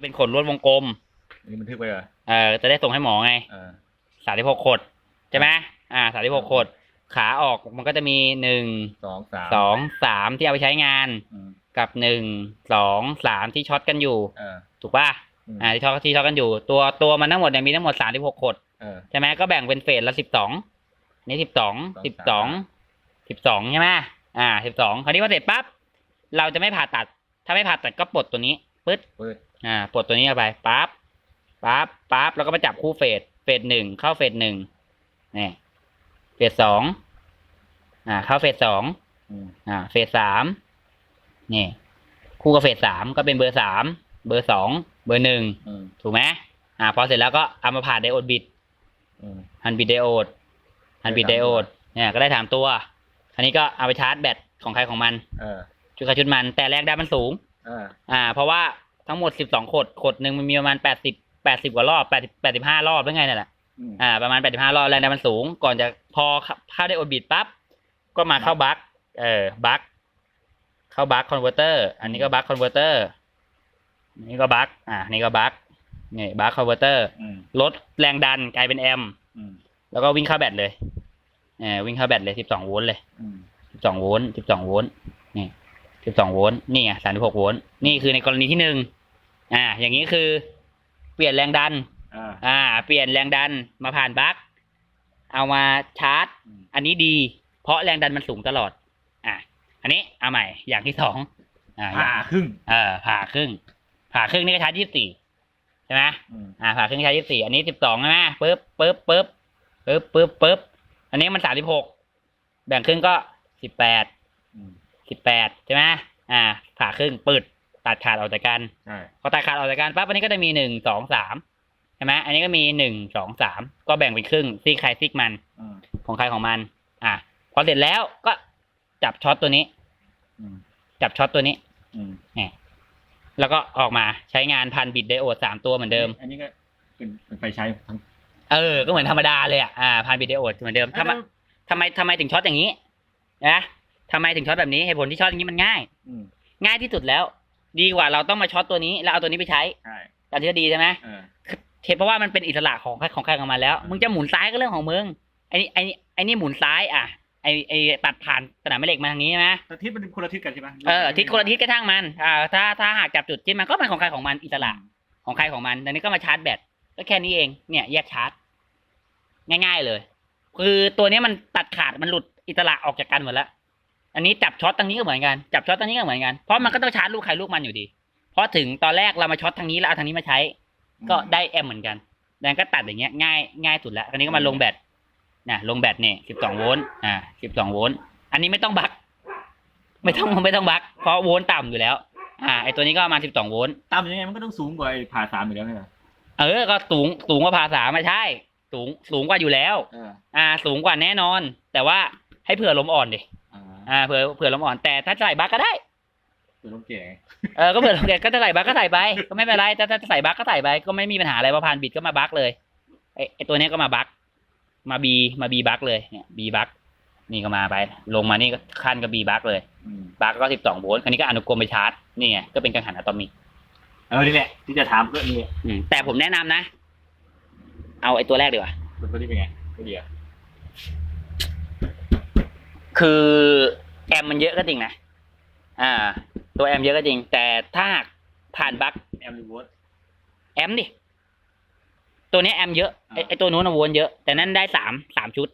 เป็นขดลวดวงกลมอันนี้บันทึกไปเหรอเอ่อจะได้ส่งให้หมอไงเออสามสิบหกขดใช่ไหมอ่าสามสิบหกขด ขาออกมันก็จะมีหนึ่งสองสามสองสามที่เอาไปใช้งาน อืมกับหนึ่งสองสามที่ช็อตกันอยู่เออถูกป่ะอืม อ่าที่ช็อตที่ช็อตกันอยู่ ตัวตัวมันทั้งหมดเนี่ยมีทั้งหมดสามสิบหกขด เออ ใช่ไหมก็แบ่งเป็นเฟสละสิบสองนี่สิบสองสสิอบงสองสิบสองใช่ไหมอ่าสิบสองคราวนี้พอเสร็จปั๊บเราจะไม่ผ่าตัด ถ้าไม่ผ่าตัดก็ปลดตัวนี้ปึ๊ดเปิด อ่าปลดตัวนี้เข้าไปปั๊บปั๊บปั๊บแล้วก็มาจับคู่เฟสเฟสหนึ่งเข้าเฟสหนึ่งนี่เฟสสองอ่า เข้าเฟสสองอืมอ่า เฟสสามนี่คู่กับเฟสสามก็เป็นเบอร์สามเบอร์สองเบอร์หนึ่งอืมถูกไหมอ่า พอเสร็จแล้วก็เอามาผ่าไดโอดบิดอืมฮันบิดไดโอดฮันบิดไดโอดเนี่ยก็ได้ถามตัวอันนี้ก็เอาไปชาร์จแบตของใครของมันเออชุดใครชุดมันแต่แรงดันมันสูงเอออ่า เพราะว่า ทั้งหมดสิบสองขดขดหนึ่งมันมีประมาณแปดสิบแปดสิบกว่ารอบแปดแปดสิบห้ารอบหรือไงนั่นแหละอืมอ่าประมาณแปดสิบห้ารอบแรงดันมันสูง ก่อนจะพอเข้าได้โอบิดปั๊บก็มาเข้าบัคเออบัคเข้าบัคคอนเวอร์เตอร์ อันนี้ก็บัคคอนเวอร์เตอร์อันนี้ก็บัคอ่าอันนี่ก็บัคนี่บัคคอนเวอร์เตอร์อืมลดแรงดันกลายเป็นแอมป์อืมแล้วก็วิ่งเข้าแบตเลยเออวิ่งเข้าแบตเลยสิบสองโวลต์เลยอืมสิบสองโวลต์สิบสองโวลต์นี่สิบสองโวลต์นี่ไงสามสิบหกโวลต์นี่คือในกรณีที่หนึ่ง อ่า อย่างนี้คือ เปลี่ยนแรงดัน อ่า อ่า เปลี่ยนแรงดันมาผ่านบัคเอามาชาร์จอืมอันนี้ดี เพราะแรงดันมันสูงตลอด อะอันนี้เอาใหม่ อย่างที่สองอ่าอ่าครึ่ง เออผ่าครึ่ง ผ่าครึ่งนี่ก็ชาร์จยี่สิบสี่ใช่ไหมอืมอ่า ผ่าครึ่งชาร์จยี่สิบสี่ อันนี้สิบสองใช่ไหมปึ๊บปึ๊บปึ๊บปึ๊บปึ๊บปึ๊บ อันนี้มันสามสิบหก แบ่งครึ่งก็สิบแปดอืมสิบแปดใช่ไหมอ่า ผ่าครึ่งปืด ตัดขาดออกจากกันใช่พอตัดขาดออกจากกันปั๊บอันนี้ก็จะมีหนึ่งสองสามใช่ไหมอันนี้ก็มีหนึ่งสองสามก็แบ่งเป็นครึ่งซีกใครซีกมันอืมของใครของมัน อะพอเสร็จแล้วก็จับช็อตตัวนี้ อืมจับช็อตตัวนี้ อืมเนี่ยแล้วก็ออกมาใช้งานพันบิดไดโอดสามตัวเหมือนเดิม อันนี้ก็เป็นเป็นไฟใช้ทั้งเออ ก็เหมือนธรรมดาเลยอะอ่าพันบิดไดโอดเหมือนเดิมทำไมทำไมทำไมถึงช็อตอย่างนี้นะทำไมถึงช็อตแบบนี้เหตุผลที่ช็อตอย่างนี้มันง่าย อืมง่ายที่สุดแล้ว ดีกว่าเราต้องมาช็อตตัวนี้แล้วเอาตัวนี้ไปใช้ใช่การที่จะดีใช่ไหมเออเหตุเพราะว่ามันเป็นอิสระของใครของใครของมันแล้ว มึงจะหมุนซ้ายก็เรื่องของมึงไอ้นี่ไอ้นี่ไอ้นี่หมุนซ้ายอะไอ้ไอ้ตัดผ่านสนามแม่เหล็กมาทางนี้ใช่ไหมแต่ทิศมันเป็นคนละทิศกันใช่ไหมเออทิศคนละทิศก็ช่างมันอ่าถ้าถ้าหากจับจุดที่มันก็เป็นของใครของมันอิสระของใครของมันดังนี้ก็มาชาร์จแบตก็แค่นี้เองเนี่ยแยกชาร์จ ง่าย ๆเลย คือตัวนี้มันตัดขาดมันหลุดอิสระออกจากกันหมดแล้ว อันนี้จับช็อตทางนี้ก็เหมือนกัน จับช็อตทางนี้ก็เหมือนกัน เพราะมันก็ต้องชาร์จลูกใครลูกมันอยู่ดี เพราะถึงตอนแรกเรามาช็อตทางนี้แล้วเอาทางนี้มาใช้ ก็ได้แอมเหมือนกันดังนั้นก็ตัดอย่างเงี้ยง่ายง่ายสุดแล้วคราวนี้ก็มาลงแบตนะลงแบตเนี่ยสิบสองโวลต์อ่าสิบสองโวลต์อันนี้ไม่ต้องบัก ไม่ต้องไม่ต้องบัก เพราะโวลต์ต่ำอยู่แล้ว อ่าไอตัวนี้ก็ประมาณสิบสองโวลต์ตามยังไงมันก็ต้องสูงกว่าไอ้ผ่าสามอยู่แล้วไงล่ะเออก็สูงสูงกว่าภาษาไม่ใช่ สูงสูงกว่าอยู่แล้วเอออ่า สูงกว่าแน่นอน แต่ว่าให้เผื่อลมอ่อนดิ อ่าอ่าเผื่อเผื่อลมอ่อนแต่ถ้าใส่บักก็ได้ตัวลมแก่เออก็เผื่อลมเด็ดก็จะใส่บักก็ใส่ไปก็ไม่เป็นไรแต่ถ้าจะใส่บักก็ใส่ไปก็ไม่มีปัญหาอะไรพอผ่านบิดก็มาบักเลยไอไอตัวเนี้ยก็มาบักมาบีมาบีบักเลยเนี่ยบีบักนี่ก็มาไป ลงมานี่ก็ขั้นก็บีบักเลยอืมบักก็สิบสองโวลต์อันนี้ก็อนุกรมไปชาร์จนี่ไงก็เป็นกังหันอะตอมิกเออนี่แหละที่จะถามก็นี่อืมแต่ผมแนะนำนะ เอาไอตัวแรกดีกว่าตัวนี้เป็นไงก็ดีอะ คือแอมมันเยอะก็จริงนะ อ่า ตัวแอมเยอะก็จริง แต่ถ้าหากผ่านบั๊กแอมรีเวิร์สแอมดิ ตัวเนี้ยแอมเยอะ ไออ่าไอตัวนู้นนะวนเยอะ แต่นั่นได้สามสามชุด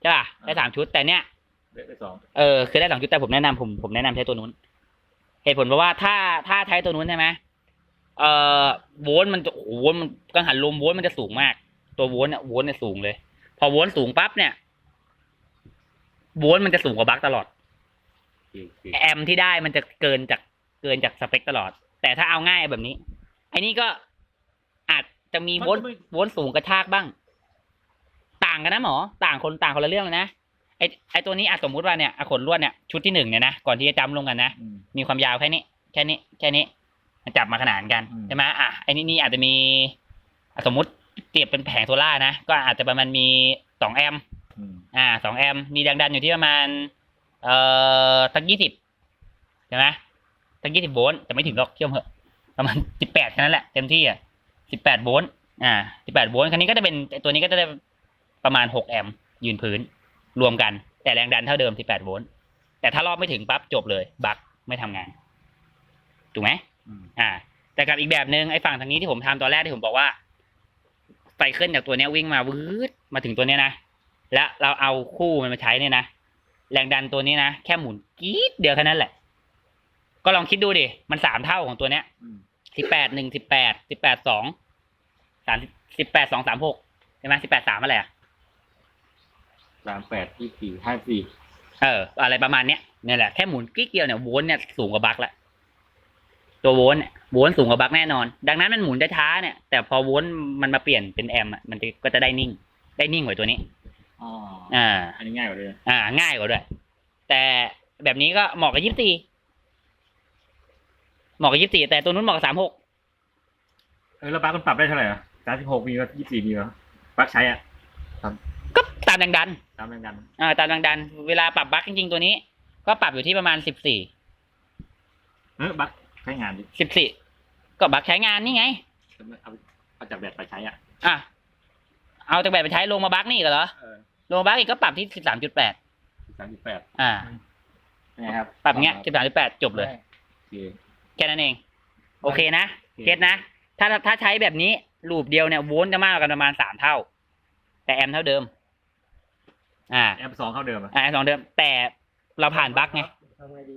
ใช่ป่ะ ได้อ่าสามชุด แต่เนี้ยได้ไปสองเออ คือได้สองชุด แต่ผมแนะนำผมผมแนะนำใช้ตัวนู้น เหตุผลเพราะว่าถ้าถ้าใช้ตัวนู้นใช่ไหมเอ่อโวลต์มันจะโอ้โหโวลต์มันกังหันลมโวลต์มันจะสูงมาก ตัวโวลต์เนี่ยโวลต์เนี่ยสูงเลย พอโวลต์สูงปั๊บเนี่ย โวลต์มันจะสูงกว่าบั๊กตลอดคือคือแอมที่ได้มันจะเกินจากเกินจากสเปคตลอด แต่ถ้าเอาง่ายแบบนี้ไอ้นี่ก็อาจจะมีโวลต์โวลต์สูงกระชากบ้าง ต่างกันนะหมอ ต่างคนต่างคนละเรื่องเลยนะไอไอตัวนี้อาจสมมุติว่าเนี่ยอะขนลวดเนี่ยชุดที่หนึ่งเนี่ยนะก่อนที่จะจำลงกันนะอืม มีความยาวแค่นี้แค่นี้แค่นี้มันจับมาขนานกันอืม ใช่ไหมอะไอ้นี่นี่อาจจะมีอะสมมุติเปรียบเป็นแผงโซล่าร์นะก็อาจจะประมาณมีสองแอมป์ อืมอ่าสองแอมป์มีแรงดันอยู่ที่ประมาณ เอ่อสักยี่สิบใช่ไหมสักยี่สิบโวลต์แต่ไม่ถึงหรอกเชื่อมเหอะประมาณสิบแปดแค่นั้นแหละเต็มที่อะสิบแปดโวลต์อ่าสิบแปดโวลต์คันนี้ก็จะเป็นตัวนี้ก็จะได้ประมาณหกแอมป์ยืนพื้น รวมกัน แต่แรงดันเท่าเดิมสิบแปดโวลต์แต่ถ้ารอบไม่ถึงปั๊บจบเลย บั๊กไม่ทำงาน ถูกไหมอืมอ่า แต่กับอีกแบบหนึ่งไอ้ฝั่งทางนี้ที่ผมทำตอนแรกที่ผมบอกว่าไซเคิลจากตัวเนี้ยวิ่งมาวืดมาถึงตัวเนี้ยนะ แล้วเราเอาคู่มันมาใช้เนี่ยนะแรงดันตัวนี้นะแค่หมุนกี๊ดเดียวแค่นั้นแหละ ก็ลองคิดดูดิมันสามเท่าของตัวเนี้ยอืมสิบแปดหนึ่งสิบแปดสิบแปดสองสามสิบแปดสองสามหกใช่ไหมสิบแปดสามอะไรอะสามแปดยี่สี่ห้าสี่เออ อะไรประมาณเนี้ยเนี่ยแหละแค่หมุนกิ๊กเดียวเนี่ยโวลต์เนี่ยสูงกว่าบัคละตัวโวลต์เนี่ยโวลต์สูงกว่าบัคแน่นอน ดังนั้นมันหมุนช้าๆเนี่ยแต่พอโวลต์มันมาเปลี่ยนเป็นแอมป์อะมันจะก็จะได้นิ่ง ได้นิ่งกว่าตัวนี้ อ๋ออ่า อันนี้ง่ายกว่าเลยอ่า ง่ายกว่าด้วย แต่แบบนี้ก็เหมาะกับยี่สิบสี่เหมาะกับยี่สิบสี่แต่ตัวนู้นเหมาะกับสามหกเออแล้วปลั๊กมันปรับได้เท่าไหร่อะสามสิบหกมีวะยี่สี่มีวะปลั๊กใช้อะก็ตามแรงดัน ตามแรงดันอ่าตามแรงดัน เวลาปรับบัคจริงๆตัวนี้ ก็ปรับอยู่ที่ประมาณสิบสี่เออปลั๊กใช้งานดิสิบสี่ก็บัคใช้งานนี่ไงเอาเอาจากแบตไปใช้อะอะ เอาจากแบบไปใช้ลงมาบัคนี่อีกเหรอ เออลงมาบัคอีกก็ปรับที่สิบสามจุดแปดสามสิบแปดอ่า นะครับปรับอย่างเงี้ยสิบสามจุดแปดจบเลย โอเคแค่นั้นเอง โอเคนะโอเคเก็ตนะ ถ้าถ้าใช้แบบนี้ลูปเดียวเนี่ยโวลต์จะมากกว่ากันประมาณสามเท่า แต่แอมป์เท่าเดิม อ่าแอมป์สองเท่าเดิมอะอ่าสองเดิม แต่เราผ่านบัคไง ทำไงดี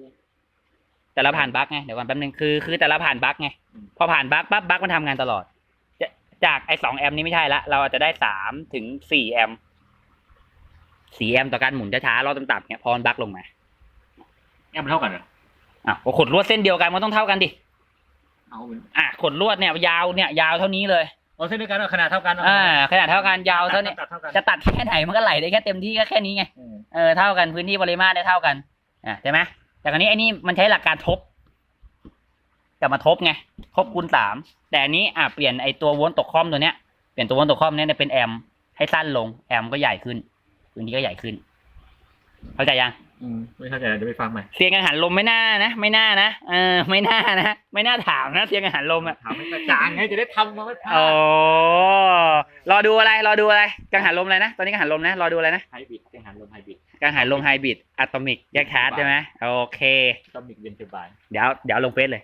แต่เราผ่านบัคไงเดี๋ยวก่อนแป๊บนึงคือคือแต่เราผ่านบัคไงพอผ่านบัคปั๊บบัคมันทำงานตลอด จะจากไอ้สองแอมป์นี้ไม่ใช่ละ เราอาจจะได้สามถึงสี่แอมป์สี่แอมป์ต่อการหมุนช้าๆรอบต่ำๆเนี่ยพอมันบัคลงมาแอมป์มันเท่ากันเหรออะก็ขดลวดเส้นเดียวกันมันต้องเท่ากันดิเอาเป็นอะขดลวดเนี่ย ยาวเนี่ย ยาวเท่านี้เลยเอาเส้นเดียวกันเอาขนาดเท่ากันเอ่าขนาดเท่ากันยาวเท่านี้ตัดเท่ากันจะตัดแค่ไหนมันก็ไหลได้แค่เต็มที่ก็แค่นี้ไงอืมเออเท่ากันพื้นที่ปริมาตรได้เท่ากันอ่าใช่ไหมแต่คราวนี้ไอ้นี่มันใช้หลักการทบ กลับมาทบไงทบคูณสามแต่อันนี้อะเปลี่ยนไอ้ตัวโวลต์ตกคอมตัวเนี้ยเปลี่ยนตัวโวลต์ตกคอมเนี้ยเป็นแอมป์ให้สั้นลงแอมป์ก็ใหญ่ขึ้นพื้นที่ก็ใหญ่ขึ้น เข้าใจยังอืมไม่เข้าใจเดี๋ยวไปฟังใหม่เสียงกังหันลมไม่น่านะไม่น่านะเออไม่น่านะไม่น่าถามนะเสียงกังหันลมอะถามให้กระจ่างไงจะได้ทำมาไม่พลาดโอ้รอดูอะไรรอดูอะไรกังหันลมอะไรนะตอนนี้กังหันลมนะรอดูอะไรนะไฮบริดแข่งขันลมไฮบริดกังหันลมไฮบริดอะตอมิกแยกชาร์จใช่ไหมโอเคต้องมีเย็นสบายเดี๋ยวเดี๋ยวลงเฟซเลย